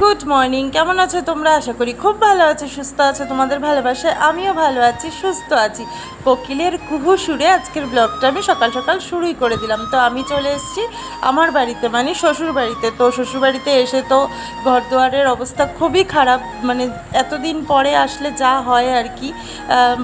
Good morning কেমন আছো তোমরা? আশা করি খুব ভালো আছো, সুস্থ আছো, তোমাদের ভালোবাসে আমিও ভালো আছি, সুস্থ আছি। কোকিলের কুহু সুরে আজকের ব্লগটা আমি সকাল সকাল শুরুই করে দিলাম। তো আমি চলে এসেছি আমার বাড়িতে মানে শ্বশুর বাড়িতে। তো শ্বশুর বাড়িতে এসে তো ঘর দুয়ারের অবস্থা খুবই খারাপ। মানে এতদিন পরে আসলে যা হয় আর কি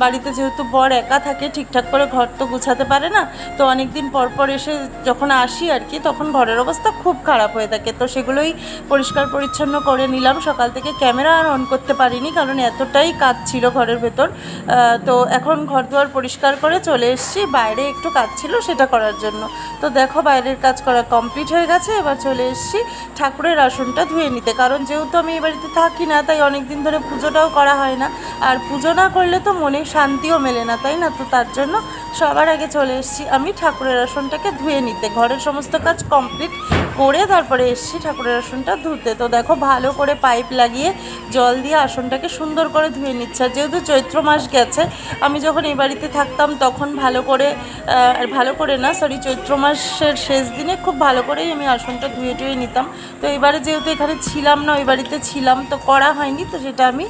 বাড়িতে যেহেতু বর একা থাকে, ঠিকঠাক করে ঘর তো গুছাতে পারে না। তো অনেক দিন পর পর এসে যখন আসি আর কি, তখন ঘরের অবস্থা খুব খারাপ হয়ে থাকে। তো সেগুলোই পরিষ্কার পরিচ্ছন্ন করে নিলাম সকাল থেকে। ক্যামেরা আর অন করতে পারিনি কারণ এতটাই কাজ ছিল ঘরের ভেতর। তো এখন ঘর দুয়ার পরিষ্কার করে চলে এসেছি। বাইরে একটু কাজ ছিল সেটা করার জন্য। তো দেখো বাইরের কাজ করা কমপ্লিট হয়ে গেছে। এবার চলে এসেছি ঠাকুরের আসনটা ধুয়ে নিতে। কারণ যেহেতু আমি এই বাড়িতে থাকি না, তাই অনেক দিন ধরে পুজোটাও করা হয় না। আর পুজো না করলে তো মনে শান্তিও মেলে না, তাই না? তো তার জন্য সবার আগে চলে এসেছি আমি ঠাকুরের আসনটাকে ধুয়ে নিতে। ঘরের সমস্ত কাজ কমপ্লিট করে তারপরে এসেছি ঠাকুরের আসনটা ধুতে। তো দেখো ভালো করে পাইপ লাগিয়ে জল দিয়ে আসনটাকে সুন্দর করে ধুয়ে নিচ্ছে। যেহেতু চৈত্র মাস গেছে, আমি যখন এই বাড়িতে থাকতাম তখন ভালো করে ভালো করে না সরি চৈত্র মাসের শেষ দিনে খুব ভালো করেই আমি আসনটা ধুয়ে টুয়ে নিতাম। তো এবারে যেহেতু এখানে ছিলাম না, ওই বাড়িতে ছিলাম, তো করা হয়নি, তো সেটা আমি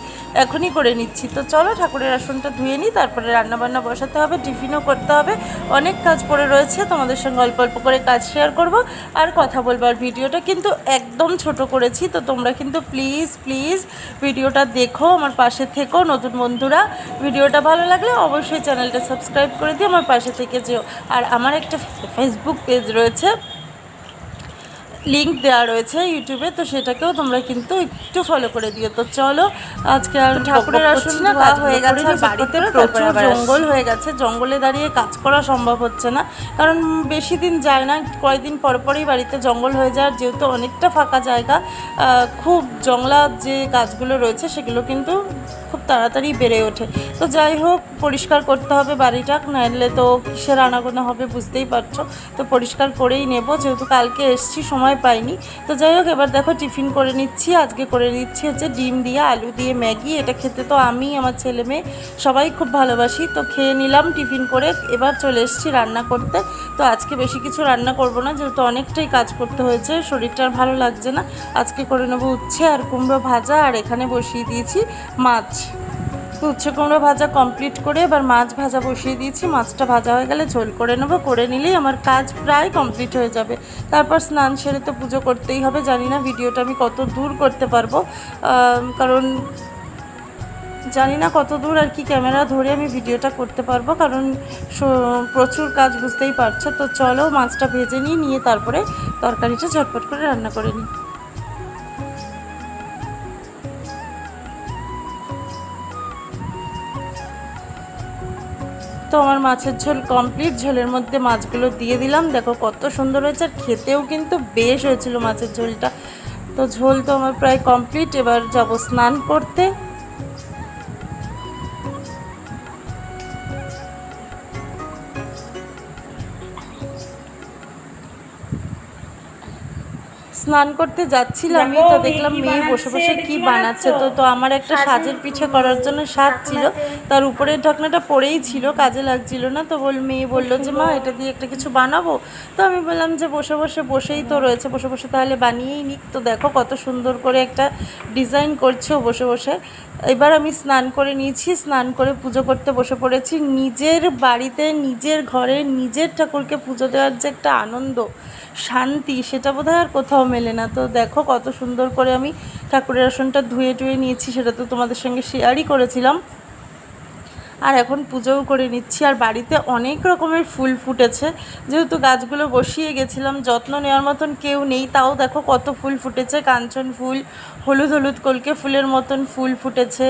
এখনই করে নিচ্ছি। তো চলো ঠাকুরের আসনটা ধুয়ে নিই, তারপরে রান্নাবান্না বসাতে হবে, টিফিনও করতে হবে। অনেক কাজ পড়ে রয়েছে, তোমাদের সঙ্গে অল্প অল্প করে কাজ শেয়ার করব। আর কথা বলবার ভিডিওটা কিন্তু একদম ছোট করেছি, তো তোমরা কিন্তু প্লিজ প্লিজ ভিডিওটা দেখো, আমার পাশে থেকো, নতুন বন্ধুরা। ভিডিওটা ভালো লাগলে অবশ্যই চ্যানেলটা সাবস্ক্রাইব করে দিও, আমার পাশে থেকে যেও। আর আমার একটা ফেসবুক পেজ রয়েছে লিংক দেওয়া রয়েছে ইউটিউবে তো সেটাকেও তোমরা কিন্তু একটু ফলো করে দিও। তো চলো আজকে আর ঠাকুরের আসন না কাজ হয়ে গেছে বাড়িতে প্রচুর জঙ্গল হয়ে গেছে জঙ্গলে দাঁড়িয়ে কাজ করা সম্ভব হচ্ছে না। কারণ বেশি দিন যায় না কয়েকদিন পর পরই বাড়িতে জঙ্গল হয়ে যায় আর যেহেতু অনেকটা ফাঁকা জায়গা খুব জংলা যে গাছগুলো রয়েছে সেগুলো কিন্তু খুব তাড়াতাড়ি বেড়ে ওঠে। তো যাই হোক পরিষ্কার করতে হবে বাড়িটা নাহলে তো কিসের আনাগোনা হবে বুঝতেই পারছ। তো পরিষ্কার করেই নেব যেহেতু কালকে এসছি সময় পাইনি। তো যাই হোক, এবার দেখো টিফিন করে নিচ্ছি। আজকে করে নিচ্ছি হচ্ছে ডিম দিয়ে আলু দিয়ে ম্যাগি। এটা খেতে তো আমি, আমার ছেলে মেয়ে সবাই খুব ভালোবাসি। তো খেয়ে নিলাম টিফিন করে। এবার চলে এসেছি রান্না করতে। তো আজকে বেশি কিছু রান্না করব না, যেহেতু অনেকটাই কাজ করতে হয়েছে। শরীরটা আর ভালো লাগছে না। আজকে করে নেব উচ্ছে আর কুমড়ো ভাজা। আর এখানে বসিয়ে দিয়েছি মাছ। তো উচ্ছে কুমড়ো ভাজা কমপ্লিট করে এবার মাছ ভাজা বসিয়ে দিয়েছি। মাছটা ভাজা হয়ে গেলে ঝোল করে নেব। করে নিলেই আমার কাজ প্রায় কমপ্লিট হয়ে যাবে। তারপর স্নান সেরে তো পুজো করতেই হবে। জানি না ভিডিওটা আমি কত দূর করতে পারব। কারণ জানি না কত দূর আর কি ক্যামেরা ধরে আমি ভিডিওটা করতে পারব। কারণ প্রচুর কাজ বুঝতেই পারছ। তো চলো মাছটা ভেজে নিই, নিয়ে তারপরে তরকারিটা ঝটপট করে রান্না করে নিই। তো আমার মাছের ঝোল কমপ্লিট ঝোলের মধ্যে মাছগুলো দিয়ে দিলাম। দেখো কত সুন্দর হয়েছে আর খেতেও কিন্তু বেশ হয়েছিল মাছের ঝোলটা। তো ঝোল তো আমার প্রায় কমপ্লিট এবার যাব স্নান করতে। স্নান করতে যাচ্ছিলাম তো দেখলাম মেয়ে বসে বসে কি বানাচ্ছে? তো তো আমার একটা সাজের পিছে করার জন্য সাজ ছিল। তার উপরের ঢাকনাটা পরেই ছিল কাজে লাগছিল না। তো বল মেয়ে বলল যে মা এটা দিয়ে একটা কিছু বানাবো? তো আমি বললাম যে বসে বসে বসেই তো রয়েছে বসে বসে তাহলে বানিয়েই নিক। তো দেখো কত সুন্দর করে একটা ডিজাইন করছে বসে বসে। এবার আমি স্নান করে নিয়েছি, স্নান করে পুজো করতে বসে পড়েছি। নিজের বাড়িতে, নিজের ঘরে, নিজের ঠাকুরকে পুজো দেওয়ার যে একটা আনন্দ, শান্তি, সেটা বোধহয় আর কোথাও মেলে না। তো দেখো কত সুন্দর করে আমি ঠাকুরের আসনটা ধুয়ে টুয়ে নিয়েছি, সেটা তো তোমাদের সঙ্গে শেয়ারই করেছিলাম। আর এখন পুজোও করে নিচ্ছি। আর বাড়িতে অনেক রকমের ফুল ফুটেছে। যেহেতু গাছগুলো বসিয়ে গেছিলাম, যত্ন নেওয়ার মতন কেউ নেই। তাও দেখো কত ফুল ফুটেছে। কাঞ্চন ফুল, হলুদ হলুদ কলকে ফুলের মতন ফুল ফুটেছে।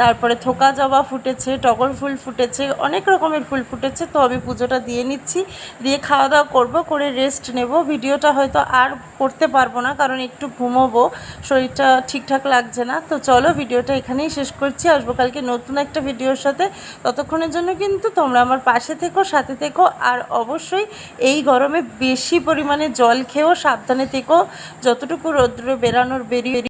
তারপরে থোকা জবা ফুটেছে, টগর ফুল ফুটেছে, অনেক রকমের ফুল ফুটেছে, তো আমি পুজোটা দিয়ে নিচ্ছি। দিয়ে খাওয়া দাওয়া করব, করে রেস্ট নেব। ভিডিওটা হয়তো আর করতে পারব না, কারণ একটু ঘুমোবো, শরীরটা ঠিকঠাক লাগছে না। তো চলো, ভিডিওটা এখানেই শেষ করছি। আসব কালকে নতুন একটা ভিডিওর সাথে। ততক্ষণের জন্য কিন্তু তোমরা আমার পাশে থেকো, সাথে থেকো, আর অবশ্যই এই গরমে বেশি পরিমাণে জল খেয়েও সাবধানে থেকো। যতটুকু রৌদ্র বেরানোর বেরিয়ে